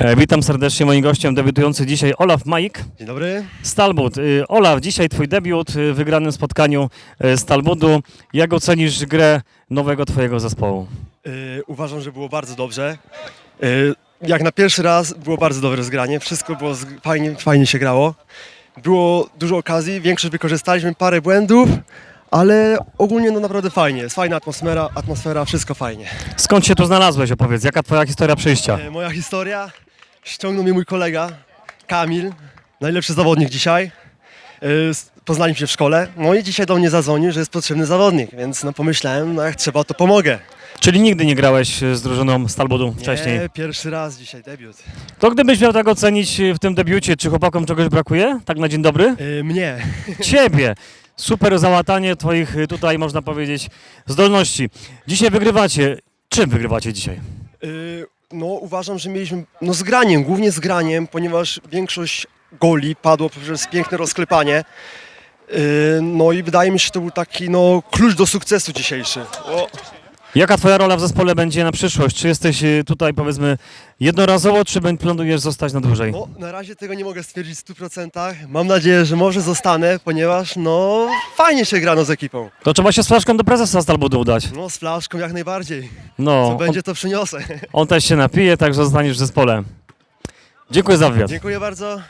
E, Witam serdecznie moim gościem debiutujący dzisiaj Olaf Majik Dzień dobry. z. Y, Olaf, dzisiaj twój debiut y, w wygranym spotkaniu y, z Talbudu. Jak ocenisz grę nowego twojego zespołu? Uważam, że było bardzo dobrze. Jak na pierwszy raz było bardzo dobre zgranie. Wszystko było fajnie, fajnie się grało. Było dużo okazji, większość wykorzystaliśmy, parę błędów, ale ogólnie no naprawdę fajnie. Jest fajna atmosfera, atmosfera, wszystko fajnie. Skąd się tu znalazłeś? Opowiedz, jaka twoja historia przyjścia? Moja historia, ściągnął mnie mój kolega, Kamil, najlepszy zawodnik dzisiaj. Yy, s- poznaliśmy się w szkole, no i dzisiaj do mnie zadzwonił, że jest potrzebny zawodnik, więc no pomyślałem, no jak trzeba, to pomogę. Czyli nigdy nie grałeś y, z drużyną z Talbudu wcześniej. Nie, pierwszy raz dzisiaj debiut. To gdybyś miał tak ocenić y, w tym debiucie, czy chłopakom czegoś brakuje? Tak na dzień dobry? Yy, mnie. Ciebie! Super załatanie twoich tutaj, można powiedzieć, zdolności. Dzisiaj wygrywacie. Czym wygrywacie dzisiaj? Yy, No uważam, że mieliśmy no z graniem, głównie z graniem, ponieważ większość goli padło poprzez piękne rozklepanie. Yy, No i wydaje mi się, że to był taki no klucz do sukcesu dzisiejszy. O, Jaka twoja rola w zespole będzie na przyszłość? Czy jesteś y, tutaj powiedzmy jednorazowo, czy będ- planujesz zostać na dłużej? no na razie tego nie mogę stwierdzić w 100%. Mam nadzieję, że może zostanę, ponieważ no fajnie się grano z ekipą. To trzeba się z flaszką do prezesa Stalbudu udać. No z flaszką jak najbardziej. Co No, on, będzie to przyniosę. on też się napije, także zostaniesz w zespole. Dziękuję za wywiad. Dziękuję bardzo.